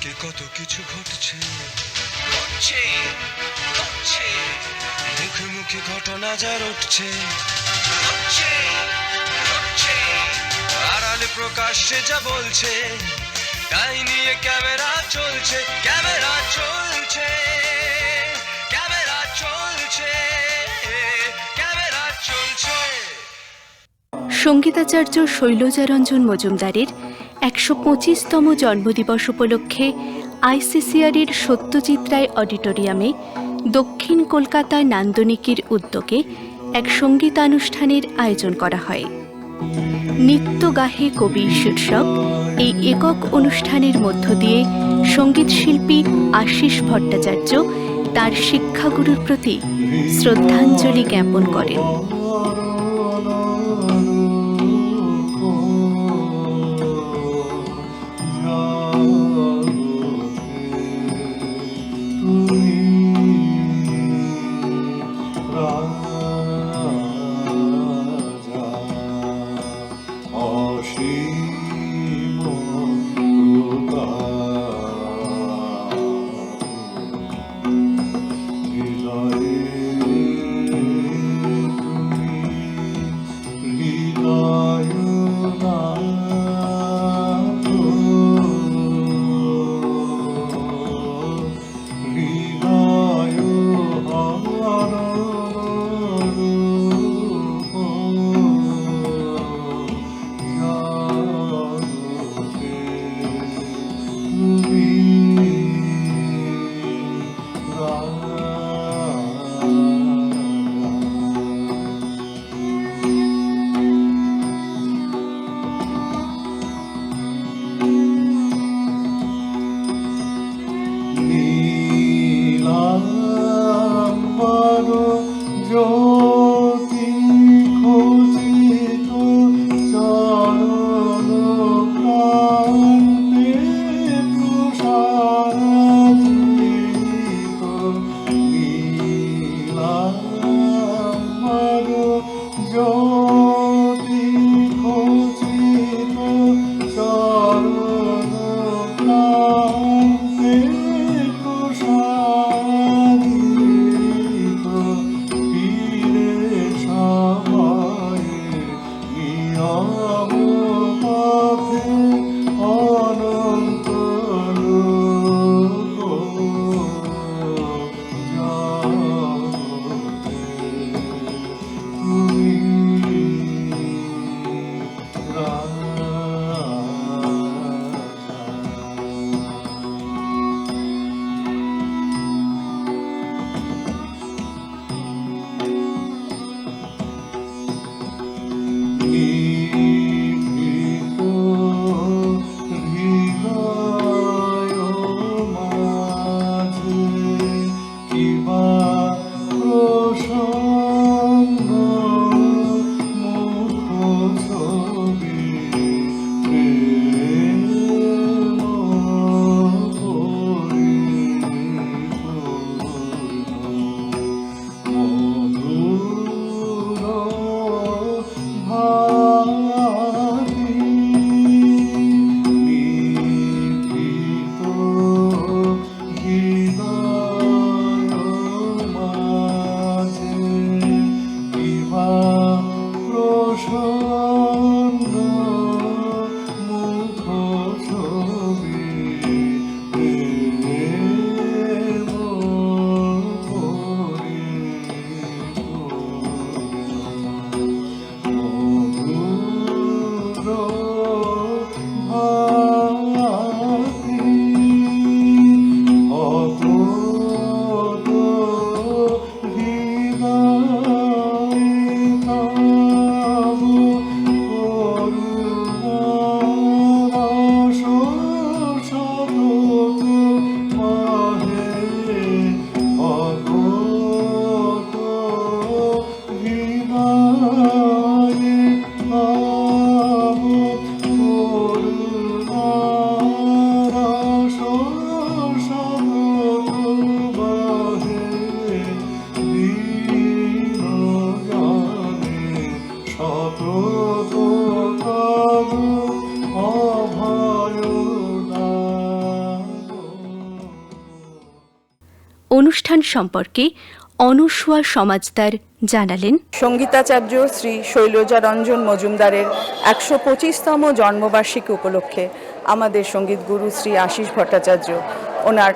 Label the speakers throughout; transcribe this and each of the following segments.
Speaker 1: চারিদিকে কত কিছু ঘটছে?
Speaker 2: ঘটছে ঘটছে।
Speaker 1: মুখে মুখে ঘটনা যার উঠছে
Speaker 2: ঘটছে ঘটছে।
Speaker 1: আড়ালে প্রকাশ্যে যা বলছে তাই নিয়ে ক্যামেরা চলছে ক্যামেরা চলছে ক্যামেরা চলছে ক্যামেরা চলছে।
Speaker 3: সঙ্গীতাচার্য শৈলজারঞ্জন মজুমদারের একশো পঁচিশতম জন্মদিবস উপলক্ষে আইসিসিআরের সত্যজিৎ রায় অডিটোরিয়ামে দক্ষিণ কলকাতা নান্দনিকের উদ্যোগে এক সঙ্গীতানুষ্ঠানের আয়োজন করা হয়। নিত্য গাহে কবি শীর্ষক এই একক অনুষ্ঠানের মধ্য দিয়ে সংগীত শিল্পী আশিস ভট্টাচার্য তার শিক্ষাগুরুর প্রতি শ্রদ্ধাঞ্জলি জ্ঞাপন করেন।
Speaker 4: Oh.
Speaker 5: অনুষ্ঠান সম্পর্কে অনসুয়া সমাজদার জানালেন।
Speaker 6: সঙ্গীতাচার্য শ্রী শৈলজা রঞ্জন মজুমদারের একশো পঁচিশতম জন্মবার্ষিকী উপলক্ষে আমাদের সংগীত গুরু শ্রী আশিস ভট্টাচার্য, ওনার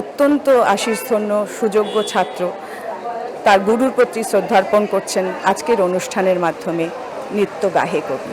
Speaker 6: অত্যন্ত আশিসধন্য সুযোগ্য ছাত্র, তার গুরুর প্রতি শ্রদ্ধার্পণ করছেন আজকের অনুষ্ঠানের মাধ্যমে নৃত্য গাহে কবি।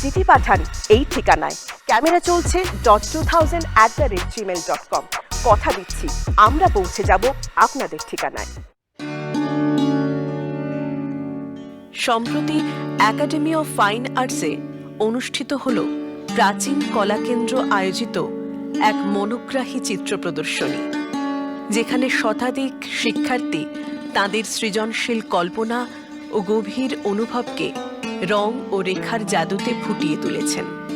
Speaker 7: চিঠি পাঠান এই ঠিকানায়। ক্যামেরা চলছে dot two thousand at the rate Gmail dot com কথা দিচ্ছি, আমরা পৌঁছে যাব আপনাদের ঠিকানায়। সম্প্রতি একাডেমি অফ ফাইন আর্টসে অনুষ্ঠিত হল প্রাচীন কলাকেন্দ্র আয়োজিত এক মনোগ্রাহী চিত্র প্রদর্শনী, যেখানে শতাধিক শিক্ষার্থী তাদের সৃজনশীল কল্পনা ও গভীর অনুভবকে রং ও রেখার জাদুতে ফুটিয়ে তুলেছেন।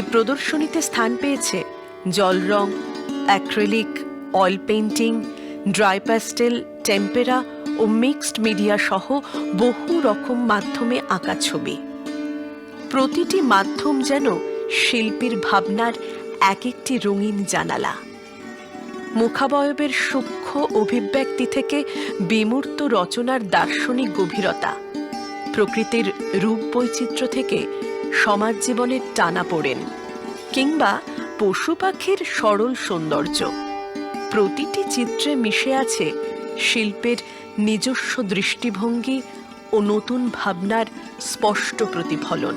Speaker 7: এই প্রদর্শনীতে স্থান পেয়েছে জল রং, acrylic, oil painting dry pastel, tempera ও মিক্সড মিডিয়া সহ বহু রকম মাধ্যমে আঁকা ছবি। প্রতিটি মাধ্যম যেন শিল্পীর ভাবনার এক একটি রঙিন জানালা। মুখাবয়বের সূক্ষ্ম অভিব্যক্তি থেকে বিমূর্ত রচনার দার্শনিক গভীরতা, প্রকৃতির রূপ বৈচিত্র্য থেকে সমাজ জীবনের টানা পড়েন কিংবা পশু পাখির সরল সৌন্দর্য। প্রতিটি চিত্রে মিশে আছে শিল্পের নিজস্ব দৃষ্টিভঙ্গি ও নতুন ভাবনার স্পষ্ট প্রতিফলন।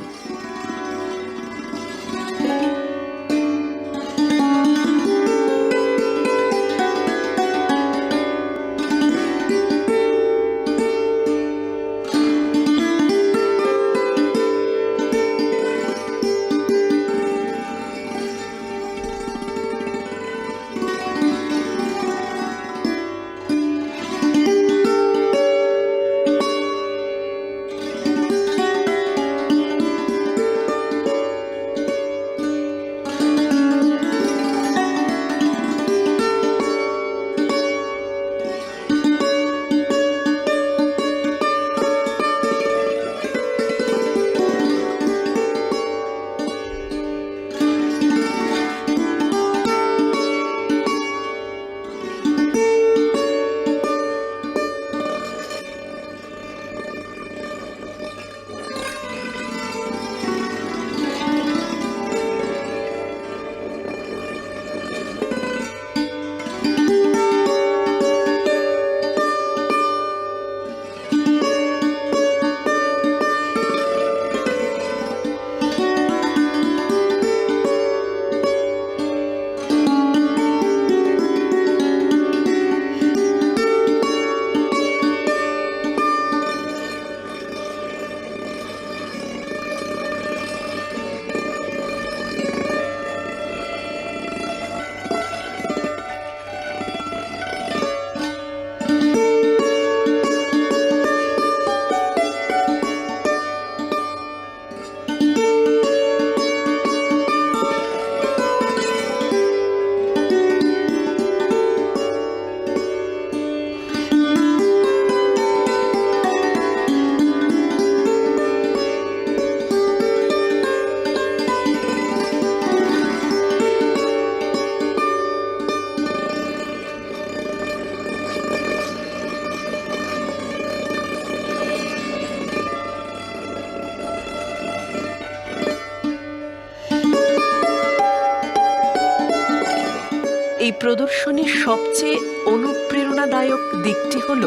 Speaker 7: সবচেয়ে অনুপ্রেরণাদায়ক দিকটি হল,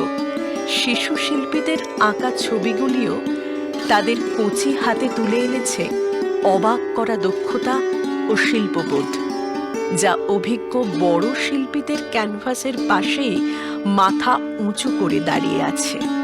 Speaker 7: শিশু শিল্পীদের আঁকা ছবিগুলিও তাদের কচি হাতে তুলে এনেছে অবাক করা দক্ষতা ও শিল্পবোধ, যা অভিজ্ঞ বড় শিল্পীদের ক্যানভাসের পাশেই মাথা উঁচু করে দাঁড়িয়ে আছে।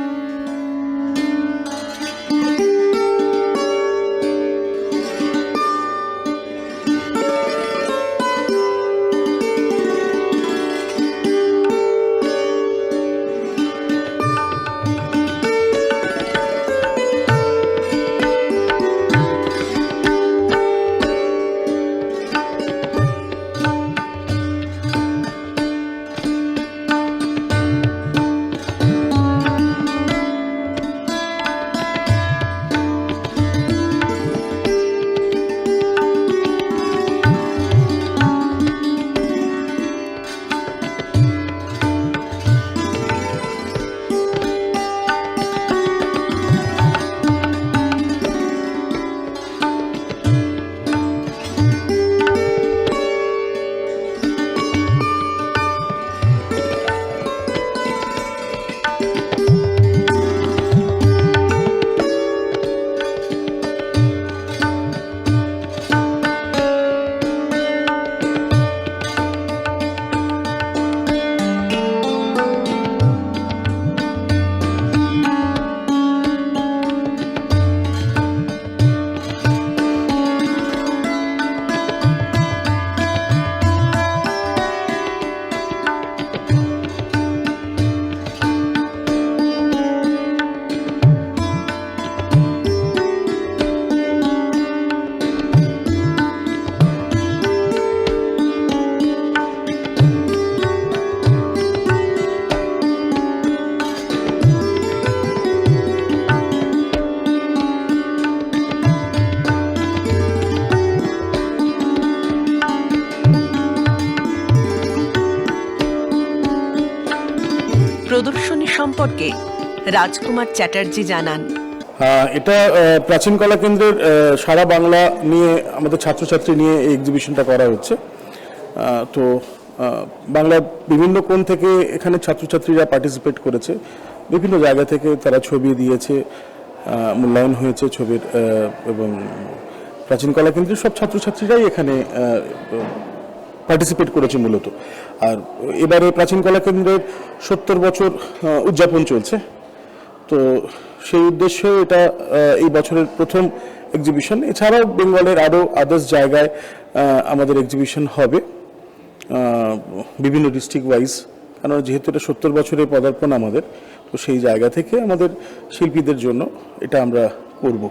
Speaker 7: সম্পর্কে। রাজকুমার চ্যাটার্জি জানান।
Speaker 8: এটা প্রাচীন কলা কেন্দ্রের সারা বাংলা নিয়ে, আমাদের ছাত্রছাত্রী নিয়ে এই এক্সিবিশনটা করা হচ্ছে। তো বাংলার বিভিন্ন কোণ থেকে এখানে ছাত্রছাত্রীরা পার্টিসিপেট করেছে। বিভিন্ন জায়গা থেকে তারা ছবি দিয়েছে মূল্যায়ন হয়েছে ছবির এবং প্রাচীন কলা কেন্দ্রের সব ছাত্রছাত্রীরাই এখানে পার্টিসিপেট করেছে মূলত। আর এবারে প্রাচীন কলা কেন্দ্রের সত্তর বছর উদযাপন চলছে। তো সেই উদ্দেশ্যে এটা এই বছরের প্রথম এক্সিবিশন এছাড়াও বেঙ্গলের আরও আদার্স জায়গায় আমাদের এক্সিবিশন হবে বিভিন্ন ডিস্ট্রিক্ট ওয়াইজ কারণ যেহেতু এটা সত্তর বছরের পদার্পণ আমাদের, তো সেই জায়গা থেকে আমাদের শিল্পীদের জন্য এটা আমরা করব।